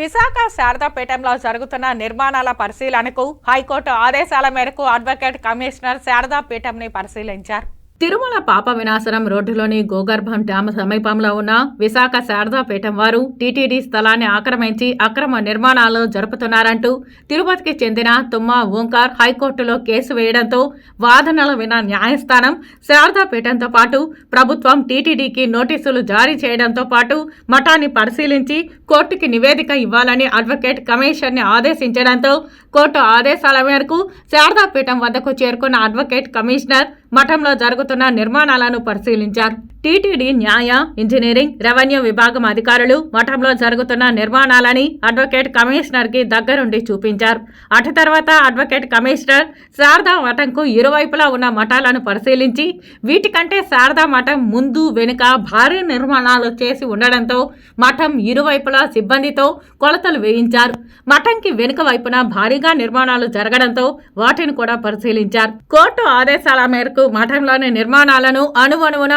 విశాఖ శారదాపేటంలో జరుగుతున్న నిర్మాణాల పరిశీలనకు హైకోర్టు ఆదేశాల మేరకు అడ్వకేట్ కమిషనర్ శారదాపీఠంని పరిశీలించారు. తిరుమల పాప వినాశనం రోడ్డులోని గోగర్భం డ్యామ్ సమీపంలో ఉన్న విశాఖ శారదాపీఠం వారు టీటీడీ స్థలాన్ని ఆక్రమించి అక్రమ నిర్మాణాలు జరుపుతున్నారంటూ తిరుపతికి చెందిన తుమ్మ ఓంకార్ హైకోర్టులో కేసు వేయడంతో వాదనలు విన్న న్యాయస్థానం శారదాపీఠంతో పాటు ప్రభుత్వం టీటీడీకి నోటీసులు జారీ చేయడంతో పాటు మఠాన్ని పరిశీలించి కోర్టుకి నివేదిక ఇవ్వాలని అడ్వకేట్ కమిషన్ని ఆదేశించడంతో కోర్టు ఆదేశాల మేరకు శారదాపీఠం వద్దకు చేరుకున్న అడ్వకేట్ కమిషనర్ మఠంలో జరుగుతున్న నిర్మాణాలను పరిశీలించారు టీటీడీ న్యాయ ఇంజనీరింగ్ రెవెన్యూ విభాగం అధికారులు మఠంలో జరుగుతున్న నిర్మాణాలని అడ్వకేట్ కమిషనర్కి దగ్గరుండి చూపించారు. అటు తర్వాత అడ్వకేట్ కమిషనర్ శారదా మఠంకు ఇరువైపులా ఉన్న మఠాలను పరిశీలించి వీటికంటే శారదా మఠం ముందు వెనుక భారీ నిర్మాణాలు చేసి ఉండడంతో మఠం ఇరువైపులా సిబ్బందితో కొలతలు వేయించారు. మఠంకి వెనుక వైపున భారీగా నిర్మాణాలు జరగడంతో వాటిని కూడా పరిశీలించారు. కోర్టు ఆదేశాల మేరకు మఠంలోని నిర్మాణాలను అణువణువున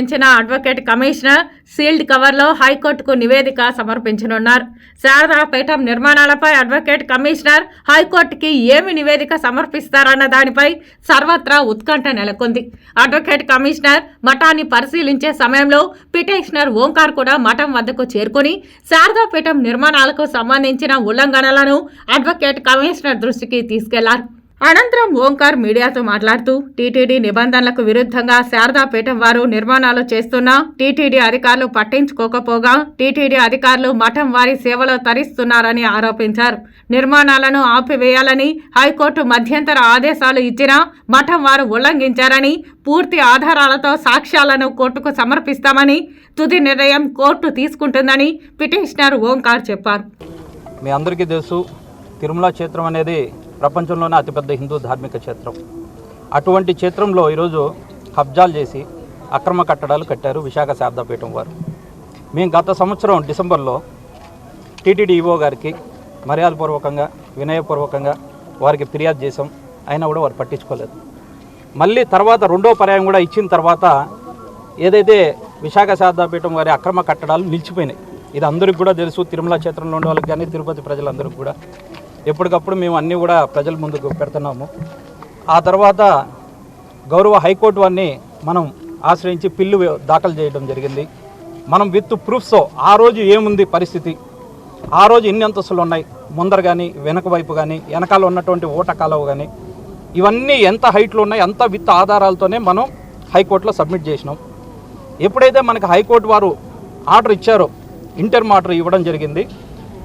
పరిశీలించిన అడ్వకేట్ కమిషనర్ సీల్డ్ కవర్లో హైకోర్టుకు నివేదిక సమర్పించనున్నారు. శారదాపేటం నిర్మాణాలపై అడ్వకేట్ కమిషనర్ హైకోర్టుకి ఏమి నివేదిక సమర్పిస్తారన్న దానిపై సర్వత్రా ఉత్కంఠ నెలకొంది. అడ్వకేట్ కమిషనర్ మఠాన్ని పరిశీలించే సమయంలో పిటిషనర్ ఓంకార్ కూడా మఠం వద్దకు చేరుకుని శారదాపీఠం నిర్మాణాలకు సంబంధించిన ఉల్లంఘనలను అడ్వకేట్ కమిషనర్ దృష్టికి తీసుకెళ్ళారు. అనంతరం ఓంకార్ మీడియాతో మాట్లాడుతూ టీటీడీ నిబంధనలకు విరుద్ధంగా శారదాపీఠం వారు నిర్మాణాలు చేస్తున్నా టీటీడీ అధికారులు పట్టించుకోకపోగా టీటీడీ అధికారులు మఠం వారి సేవలో తరిస్తున్నారని ఆరోపించారు. నిర్మాణాలను ఆపివేయాలని హైకోర్టు మధ్యంతర ఆదేశాలు ఇచ్చినా మఠం వారు ఉల్లంఘించారని పూర్తి ఆధారాలతో సాక్ష్యాలను కోర్టుకు సమర్పిస్తామని తుది నిర్ణయం కోర్టు తీసుకుంటుందని పిటిషనర్ ఓంకార్ చెప్పారు. మీ అందరికీ తెలుసు తిరుమల క్షేత్రం అనేది ప్రపంచంలోనే అతిపెద్ద హిందూ ధార్మిక క్షేత్రం. అటువంటి క్షేత్రంలో ఈరోజు కబ్జాలు చేసి అక్రమ కట్టడాలు కట్టారు విశాఖ శారదాపీఠం వారు. మేము గత సంవత్సరం డిసెంబర్లో టీటీడీ ఈవో గారికి మర్యాదపూర్వకంగా వినయపూర్వకంగా వారికి ఫిర్యాదు చేసాం అయినా కూడా వారు పట్టించుకోలేదు. మళ్ళీ తర్వాత రెండో పర్యాయం కూడా ఇచ్చిన తర్వాత ఏదైతే విశాఖ శారదాపీఠం వారి అక్రమ కట్టడాలు నిలిచిపోయినాయి. ఇది అందరికి కూడా తెలుసు. తిరుమల క్షేత్రంలో ఉండే వాళ్ళకి కానీ తిరుపతి ప్రజలందరికీ కూడా. ఎప్పటికప్పుడు మేము అన్నీ కూడా ప్రజల ముందుకు పెడుతున్నాము. ఆ తర్వాత గౌరవ హైకోర్టు వారిని మనం ఆశ్రయించి పిల్లు దాఖలు చేయడం జరిగింది. మనం విత్ ప్రూఫ్స్తో ఆ రోజు ఏముంది పరిస్థితి? ఆ రోజు ఎన్ని అంతస్తులు ఉన్నాయి? ముందర కానీ వెనక వైపు కానీ వెనకాల ఉన్నటువంటి ఓట కాలువ కానీ ఇవన్నీ ఎంత హైట్లో ఉన్నాయి? అంత విత్ ఆధారాలతోనే మనం హైకోర్టులో సబ్మిట్ చేసినాం. ఎప్పుడైతే మనకి హైకోర్టు వారు ఆర్డర్ ఇచ్చారో ఇంటర్ ఆర్డర్ ఇవ్వడం జరిగింది.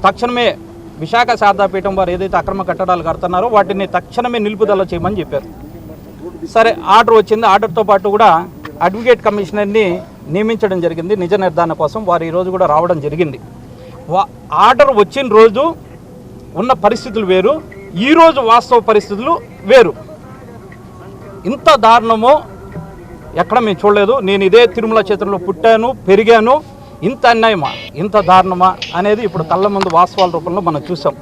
తక్షణమే విశాఖ శారదాపీఠం వారు ఏదైతే అక్రమ కట్టడాలు కడుతున్నారో వాటిని తక్షణమే నిలుపుదల చేయమని చెప్పారు. సరే ఆర్డర్ వచ్చింది. ఆర్డర్తో పాటు కూడా అడ్వకేట్ కమిషనర్ని నియమించడం జరిగింది. నిజ నిర్ధారణ కోసం వారు ఈరోజు కూడా రావడం జరిగింది. వా- ఆర్డర్ వచ్చిన రోజు ఉన్న పరిస్థితులు వేరు. ఈరోజు వాస్తవ పరిస్థితులు వేరు. ఇంత దారుణమో ఎక్కడ మేము చూడలేదు. నేను ఇదే తిరుమల క్షేత్రంలో పుట్టాను పెరిగాను. ఇంత అన్యాయమా? ఇంత దారుణమా? అనేది ఇప్పుడు కళ్ళ ముందు వాస్తవాల రూపంలో మనం చూసాం.